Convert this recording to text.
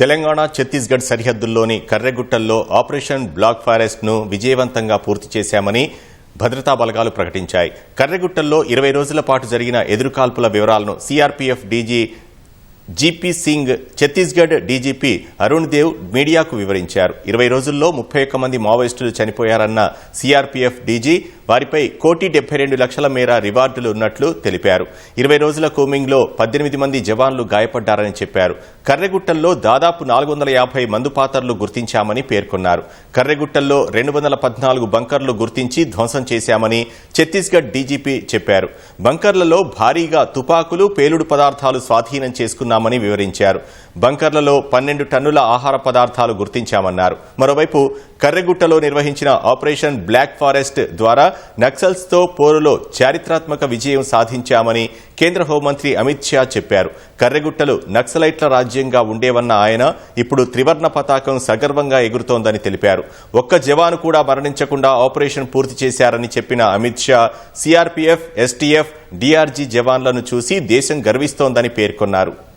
తెలంగాణ ఛత్తీస్గఢ్ సరిహద్దుల్లోని కర్రెగుట్టల్లో operation black ఫారెస్ట్ను విజయవంతంగా పూర్తి చేశామని భద్రతా బలగాలు ప్రకటించాయి. కర్రెగుట్టల్లో ఇరవై రోజుల పాటు జరిగిన ఎదురుకాల్పుల వివరాలను CRPF DG G P Singh Chhattisgarh DGP Arun Dev మీడియాకు వివరించారు. ఇరవై రోజుల్లో ముప్పై ఒక్క మంది మావోయిస్టులు చనిపోయారన్న సీఆర్పీఎఫ్ డీజీ వారిపై కోటి డెబ్బై రెండు లక్షల మేర రివార్డులు ఉన్నట్లు తెలిపారు. ఇరవై రోజుల కూమింగ్లో పద్దెనిమిది మంది జవాన్లు గాయపడ్డారని చెప్పారు. కర్రెగుట్టల్లో దాదాపు నాలుగు వందల యాభై మందుపాతర్లు గుర్తించామని పేర్కొన్నారు. కర్రెగుట్టల్లో రెండు వందల పద్నాలుగు బంకర్లు గుర్తించి ధ్వంసం చేశామని ఛత్తీస్గఢ్ డీజీపీ చెప్పారు. బంకర్లలో భారీగా తుపాకులు పేలుడు పదార్థాలు స్వాధీనం చేసుకున్నామని వివరించారు. బంకర్లలో పన్నెండు టన్నుల ఆహార పదార్థాలు గుర్తించామన్నారు. మరోవైపు కర్రెగుట్టలో నిర్వహించిన ఆపరేషన్ బ్లాక్ ఫారెస్ట్ ద్వారా నక్సల్స్తో పోరులో చారిత్రాత్మక విజయం సాధించామని కేంద్ర హోంమంత్రి అమిత్ షా చెప్పారు. కర్రెగుట్టలు నక్సలైట్ల రాజ్యంగా ఉండేవన్న ఆయన ఇప్పుడు త్రివర్ణ పతాకం సగర్వంగా ఎగురుతోందని తెలిపారు. ఒక్క జవాను కూడా మరణించకుండా ఆపరేషన్ పూర్తి చేశారని చెప్పిన Amit Shah CRPF STF DRG జవాన్లను చూసి దేశం గర్విస్తోందని పేర్కొన్నారు.